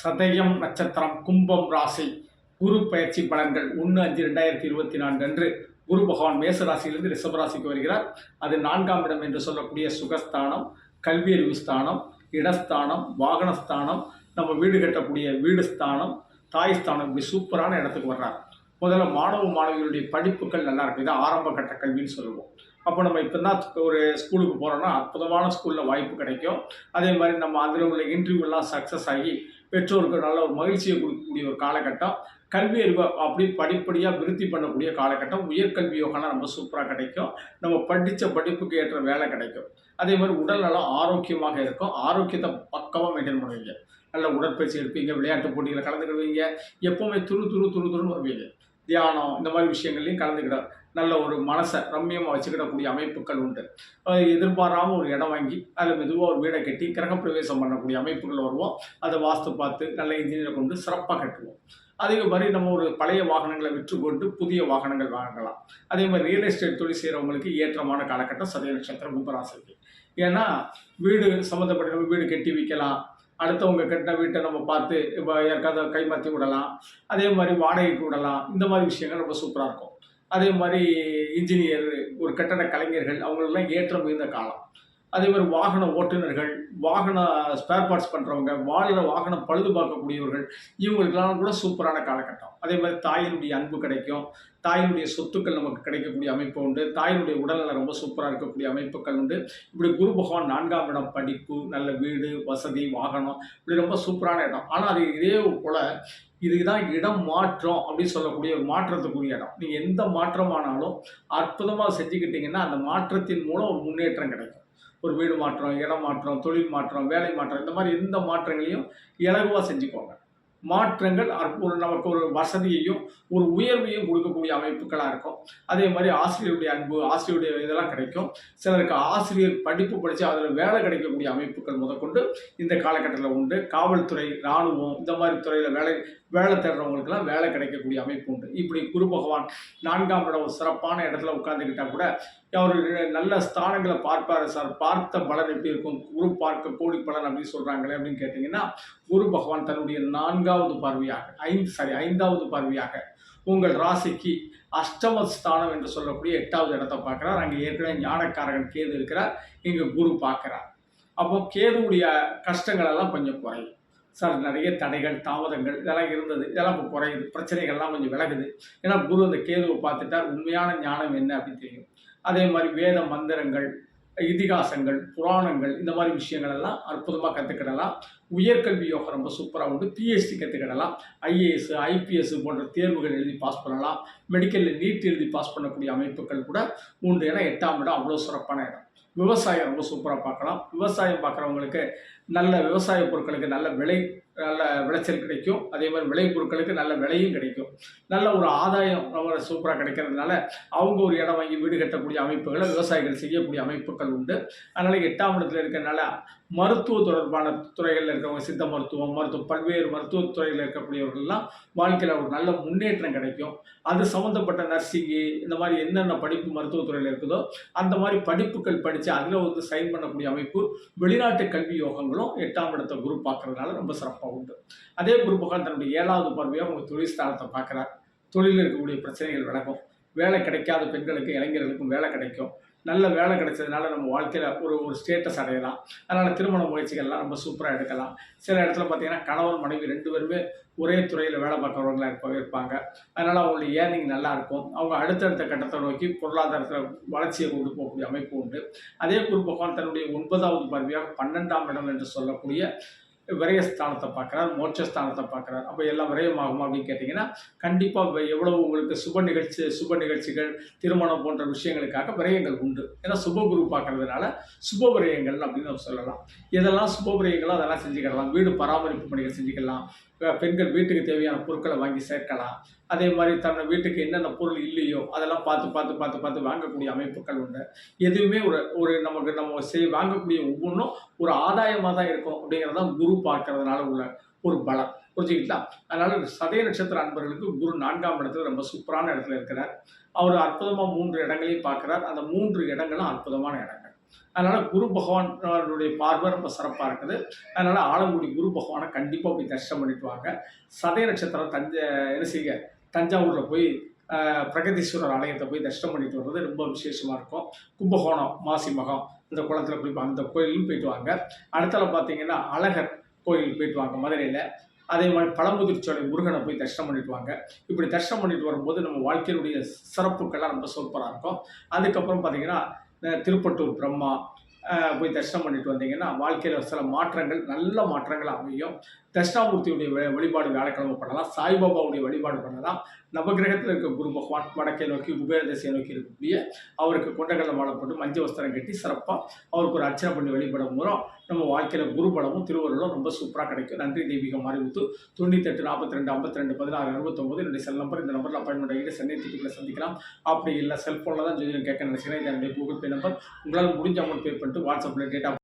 சதயம் நட்சத்திரம் கும்பம் ராசி. குரு பயிற்சி பலன்கள் ஒன்று அஞ்சு ரெண்டாயிரத்தி இருபத்தி நான்கு அன்று குரு பகவான் மேச ராசியிலிருந்து ரிஷப ராசிக்கு வருகிறார். அது நான்காம் இடம் என்று சொல்லக்கூடிய சுகஸ்தானம் கல்வியறிவு ஸ்தானம் இடஸ்தானம் வாகனஸ்தானம் நம்ம வீடு கட்டக்கூடிய வீடு ஸ்தானம் தாய் ஸ்தானம் இப்படி சூப்பரான இடத்துக்கு வர்றார். முதல்ல மாணவ மாணவிகளுடைய படிப்புகள் நல்லா இருக்கும். இது ஆரம்ப கட்ட கல்வின்னு சொல்லுவோம். அப்போ நம்ம இப்போ தான் ஒரு ஸ்கூலுக்கு போகிறோன்னா அற்புதமான ஸ்கூலில் வாய்ப்பு கிடைக்கும். அதே மாதிரி நம்ம அதில் உள்ள இன்டர்வியூலாம் சக்ஸஸ் ஆகி பெற்றோருக்கு நல்ல ஒரு மகிழ்ச்சியை கொடுக்கக்கூடிய ஒரு காலகட்டம். கல்வி அறிவு அப்படி படிப்படியாக விருத்தி பண்ணக்கூடிய காலகட்டம். உயர்கல்வி யோகம்லாம் ரொம்ப சூப்பராக கிடைக்கும். நம்ம படித்த படிப்புக்கு ஏற்ற வேலை கிடைக்கும். அதே மாதிரி உடல் நலம் ஆரோக்கியமாக இருக்கும். ஆரோக்கியத்தை பக்கமாக மெயின்டைன் பண்ணுவீங்க. நல்ல உடற்பயிற்சி எடுப்பீங்க. விளையாட்டு போட்டிகளை கலந்துக்கிடுவீங்க. எப்போவுமே துரு துரு துரு துருன்னு வருவீங்க. தியானம் இந்த மாதிரி விஷயங்கள்லையும் கலந்துக்கிட நல்ல ஒரு மனசை ரம்மியமாக வச்சுக்கிடக்கூடிய அமைப்புகள் உண்டு. எதிர்பாராமல் ஒரு இடம் வாங்கி அதில் மெதுவாக ஒரு வீடை கட்டி கிரகப்பிரவேசம் பண்ணக்கூடிய அமைப்புகள் வருவோம். அதை வாஸ்து பார்த்து நல்ல இன்ஜினியரை கொண்டு சிறப்பாக கட்டுவோம். அதே மாதிரி நம்ம ஒரு பழைய வாகனங்களை விற்று கொண்டு புதிய வாகனங்கள் வாங்கலாம். அதே மாதிரி ரியல் எஸ்டேட் தொழில் செய்கிறவங்களுக்கு ஏற்றமான காலகட்டம் சதய நட்சத்திரம் கும்பராசிக்கு ஏன்னா வீடு சம்மந்தப்பட்ட நம்ம வீடு கட்டி விற்கலாம் அடுத்தவங்க கட்டின வீட்டை நம்ம பார்த்து இப்போ யாருக்காவது கைமாற்றி விடலாம். அதே மாதிரி வாடகைக்கு விடலாம். இந்த மாதிரி விஷயங்கள் ரொம்ப சூப்பராக இருக்கும். அதே மாதிரி இன்ஜினியர் ஒரு கட்டட கலைஞர்கள் அவங்களெல்லாம் ஏற்றம் மிகுந்த காலம். அதே மாதிரி வாகன ஓட்டுநர்கள் வாகன ஸ்பேர் பார்ட்ஸ் பண்ணுறவங்க வாழ்கிற வாகனம் பழுது பார்க்கக்கூடியவர்கள் இவங்களுக்கெல்லாம் கூட சூப்பரான காலகட்டம். அதே மாதிரி தாயினுடைய அன்பு கிடைக்கும். தாயினுடைய சொத்துக்கள் நமக்கு கிடைக்கக்கூடிய அமைப்பு உண்டு. தாயினுடைய உடல்நலம் ரொம்ப சூப்பராக இருக்கக்கூடிய அமைப்புகள் உண்டு. இப்படி குரு பகவான் நான்காம் இடம் படிப்பு நல்ல வீடு வசதி வாகனம் இப்படி ரொம்ப சூப்பரான இடம். ஆனால் அது இதே போல் இதுதான் இடம் மாற்றம் அப்படின்னு சொல்லக்கூடிய ஒரு மாற்றத்துக்குரிய இடம். நீங்கள் எந்த மாற்றமானாலும் அற்புதமாக செஞ்சுக்கிட்டிங்கன்னா அந்த மாற்றத்தின் மூலம் ஒரு முன்னேற்றம் கிடைக்கும். ஒரு வீடு மாற்றம் இடம் மாற்றம் தொழில் மாற்றம் வேலை மாற்றம் இந்த மாதிரி எந்த மாற்றங்களையும் இலகுவாக செஞ்சுக்கோங்க. மாற்றங்கள் ஒரு நமக்கு ஒரு வசதியையும் ஒரு உயர்வையும் கொடுக்கக்கூடிய அமைப்புகளாக இருக்கும். அதே மாதிரி ஆசிரியருடைய அன்பு ஆசிரியருடைய இதெல்லாம் கிடைக்கும். சிலருக்கு ஆசிரியர் படிப்பு படித்து அதில் வேலை கிடைக்கக்கூடிய அமைப்புகள் முதற்கொண்டு இந்த காலகட்டத்தில் உண்டு. காவல்துறை இராணுவம் இந்த மாதிரி துறையில் வேலை வேலை தேடுறவங்களுக்கெல்லாம் வேலை கிடைக்கக்கூடிய அமைப்பு உண்டு. இப்படி குரு பகவான் நான்காம் இடம் ஒரு சிறப்பான இடத்துல உட்காந்துக்கிட்டால் கூட அவர் நல்ல ஸ்தானங்களை பார்ப்பார் சார். பார்த்த பலன் எப்படி இருக்கும்? குரு பார்க்க கோடி பலன் அப்படின்னு சொல்கிறாங்களே அப்படின்னு கேட்டிங்கன்னா குரு பகவான் தன்னுடைய நான்காவது பார்வையாக ஐந்து சாரி ஐந்தாவது பார்வையாக உங்கள் ராசிக்கு அஷ்டம ஸ்தானம் என்று சொல்லக்கூடிய எட்டாவது இடத்த பார்க்குறார். அங்கே ஏற்கனவே ஞானக்காரகன் கேது இருக்கிறார். இங்கே குரு பார்க்குறார். அப்போ கேதுவுடைய கஷ்டங்கள் எல்லாம் கொஞ்சம் குறையும். சார் நிறைய தடைகள் தாமதங்கள் இதெல்லாம் இருந்தது. இதெல்லாம் இப்போ குறையுது. பிரச்சனைகள்லாம் கொஞ்சம் விலகுது. ஏன்னா குரு அந்த கேதுவை பார்த்துட்டா உண்மையான ஞானம் என்ன அப்படின்னு தெரியும். அதே மாதிரி வேத மந்திரங்கள் இதிகாசங்கள் புராணங்கள் இந்த மாதிரி விஷயங்கள் எல்லாம் அற்புதமாக கற்றுக்கிடலாம் உயர்கல்வி யோகம் ரொம்ப சூப்பராக உண்டு. பிஹெச்டி கற்றுக்கிடலாம் ஐஏஎஸ் ஐபிஎஸ் போன்ற தேர்வுகள் எழுதி பாஸ் பண்ணலாம். மெடிக்கலில் நீட் எழுதி பாஸ் பண்ணக்கூடிய அமைப்புகள் கூட உண்டு. ஏன்னா எட்டாம் இடம் அவ்வளோ சிறப்பான இடம். விவசாயம் ரொம்ப சூப்பராக பார்க்கலாம். விவசாயம் பார்க்குறவங்களுக்கு நல்ல விவசாய பொருட்களுக்கு நல்ல விலை நல்ல விளைச்சல் கிடைக்கும். அதே மாதிரி விளை பொருட்களுக்கு நல்ல விலையும் கிடைக்கும். நல்ல ஒரு ஆதாயம் ரொம்ப சூப்பராக கிடைக்கிறதுனால அவங்க ஒரு இடம் வாங்கி வீடு கட்டக்கூடிய அமைப்புகளை விவசாயிகள் செய்யக்கூடிய அமைப்புகள் உண்டு. அதனால் எட்டாம் இடத்துல இருக்கிறனால மருத்துவ தொடர்பான துறைகளில் இருக்கிறவங்க சித்த மருத்துவம் மருத்துவம் பல்வேறு மருத்துவ துறையில் இருக்கக்கூடியவர்கள்லாம் வாழ்க்கையில் ஒரு நல்ல முன்னேற்றம் கிடைக்கும். அது சம்மந்தப்பட்ட நர்சிங்கு இந்த மாதிரி என்னென்ன படிப்பு மருத்துவத்துறையில் இருக்குதோ அந்த மாதிரி படிப்புகள் படித்து அதில் வந்து சைன் பண்ணக்கூடிய அமைப்பு வெளிநாட்டு கல்வி யோகங்களும் எட்டாம் இடத்த குரு பார்க்கறதுனால ரொம்ப சிறப்பாக உண்டு. அதே குரு பகவான் தன்னுடைய ஏழாவது பார்வையாக உங்கள் தொழில் ஸ்தானத்தை பார்க்குறார். தொழிலில் இருக்கக்கூடிய பிரச்சனைகள் விலகும். வேலை கிடைக்காத பெண்களுக்கு இளைஞர்களுக்கும் வேலை கிடைக்கும். நல்ல வேலை கிடைச்சதுனால நம்ம வாழ்க்கையில் ஒரு ஒரு ஸ்டேட்டஸ் அடையலாம். அதனால் திருமண முயற்சிகள்லாம் ரொம்ப சூப்பராக எடுக்கலாம். சில இடத்துல பார்த்தீங்கன்னா கணவன் மனைவி ரெண்டு பேருமே ஒரே துறையில் வேலை பார்க்குறவங்களா இருப்ப இருப்பாங்க. அதனால் அவங்களுடைய ஏர்னிங் நல்லா இருக்கும். அவங்க அடுத்தடுத்த கட்டத்தை நோக்கி பொருளாதாரத்தில் வளர்ச்சியை கொண்டு போகக்கூடிய அமைப்பு உண்டு. அதே குரு தன்னுடைய ஒன்பதாவது பதவியாக பன்னெண்டாம் இடம் என்று சொல்லக்கூடிய விரயஸ்தானத்தை பார்க்குறார் மோட்சஸ்தானத்தை பார்க்குறார். அப்போ எல்லாம் விரயமாகுமா அப்படின்னு கேட்டிங்கன்னா கண்டிப்பாக எவ்வளவு உங்களுக்கு சுப நிகழ்ச்சி சுப நிகழ்ச்சிகள் திருமணம் போன்ற விஷயங்களுக்காக விரயங்கள் உண்டு. ஏன்னா சுபகுரு பார்க்கறதுனால சுப விரயங்கள் அப்படின்னு நம்ம சொல்லலாம். எதெல்லாம் சுப விரயங்களோ அதெல்லாம் செஞ்சுக்கலாம். வீடு பராமரிப்பு பணிகள் செஞ்சுக்கலாம். பெண்கள் வீட்டுக்கு தேவையான பொருட்களை வாங்கி சேர்க்கலாம். அதே மாதிரி தன்னோட வீட்டுக்கு என்னென்ன பொருள் இல்லையோ அதெல்லாம் பார்த்து பார்த்து பார்த்து பார்த்து வாங்கக்கூடிய அமைப்புகள் உண்டு. எதுவுமே ஒரு ஒரு நமக்கு நம்ம செய் வாங்கக்கூடிய ஒவ்வொன்றும் ஒரு ஆதாயமாக தான் இருக்கும் அப்படிங்கிறதான் குரு பார்க்கறதுனால உள்ள ஒரு பலம். புரிஞ்சுக்கிட்டா? அதனால சதய நட்சத்திர அன்பர்களுக்கு குரு நான்காம் இடத்துல ரொம்ப சூப்பரான இடத்துல இருக்கிறார். அவர் அற்புதமாக மூன்று இடங்களையும் பார்க்குறார். அந்த மூன்று இடங்களும் அற்புதமான இடங்கள். அதனால் குரு பகவானுடைய பார்வை ரொம்ப சிறப்பாக இருக்குது. அதனால் ஆலங்குடி குரு பகவானை கண்டிப்பாக போய் தரிசனம் பண்ணிட்டு வாங்க. சதய நட்சத்திரம் தஞ்ச என்ன செய்ய தஞ்சாவூரில் போய் பிரகதீஸ்வரர் ஆலயத்தை போய் தரிசனம் பண்ணிட்டு வர்றது ரொம்ப விசேஷமாக இருக்கும். கும்பகோணம் மாசி மகம் இந்த குளத்தில் போய் அந்த கோயிலும் போயிட்டு வாங்க. அடுத்தால பார்த்தீங்கன்னா அழகர் கோயில் போயிட்டு வாங்க மதுரையில். அதே மாதிரி பழமுதிர்ச்சோலை முருகனை போய் தரிசனம் பண்ணிட்டு வாங்க. இப்படி தரிசனம் பண்ணிட்டு வரும்போது நம்ம வாழ்க்கையினுடைய சிறப்புக்கள்லாம் ரொம்ப சூப்பராக இருக்கும். அதுக்கப்புறம் பார்த்தீங்கன்னா திருப்பட்டூர் பிரம்மா போய் தரிசனம் பண்ணிட்டு வந்தீங்கன்னா வாழ்க்கையில் சில மாற்றங்கள் நல்ல மாற்றங்கள் அமையும். தட்சிணாமூர்த்தியுடைய வழிபாடு வியாழக்கிழமை பண்ணலாம். சாய்பாபாவுடைய வழிபாடு பண்ணலாம். நவகிரகத்தில் இருக்க குரு பகவான் வடக்கே நோக்கி குபேர திசையை நோக்கி இருக்கக்கூடிய அவருக்கு கொண்டகல்ல மாலை போட்டு மஞ்சள் வஸ்திரம் கட்டி சிறப்பாக அவருக்கு ஒரு அர்ச்சனை பண்ணி வழிபடும் மூலம் நம்ம வாழ்க்கையில் குருபலமும் திருவருளும் ரொம்ப சூப்பராக கிடைக்கும். நன்றி தெய்வீகம் அறிவித்து தொண்ணூத்தெட்டு நாற்பத்தி ரெண்டு ஐம்பத்தி ரெண்டு பதினாறு அறுபத்தொம்பது என்னுடைய செல் நம்பர் இந்த நம்பரில் அப்பாயின்மெண்ட் ஆகிட்டு சென்னை திட்டுக்குள்ள சந்திக்கலாம். அப்படி இல்லை செல்ஃபோனில் தான் ஜோதிடம் கேட்க நினைக்கிறேன். இது என்னுடைய கூகுள் பே நம்பர் உங்களால் முடிஞ்ச அமௌண்ட் பே பண்ணிட்டு வாட்ஸ்அப்பில் டேட்டா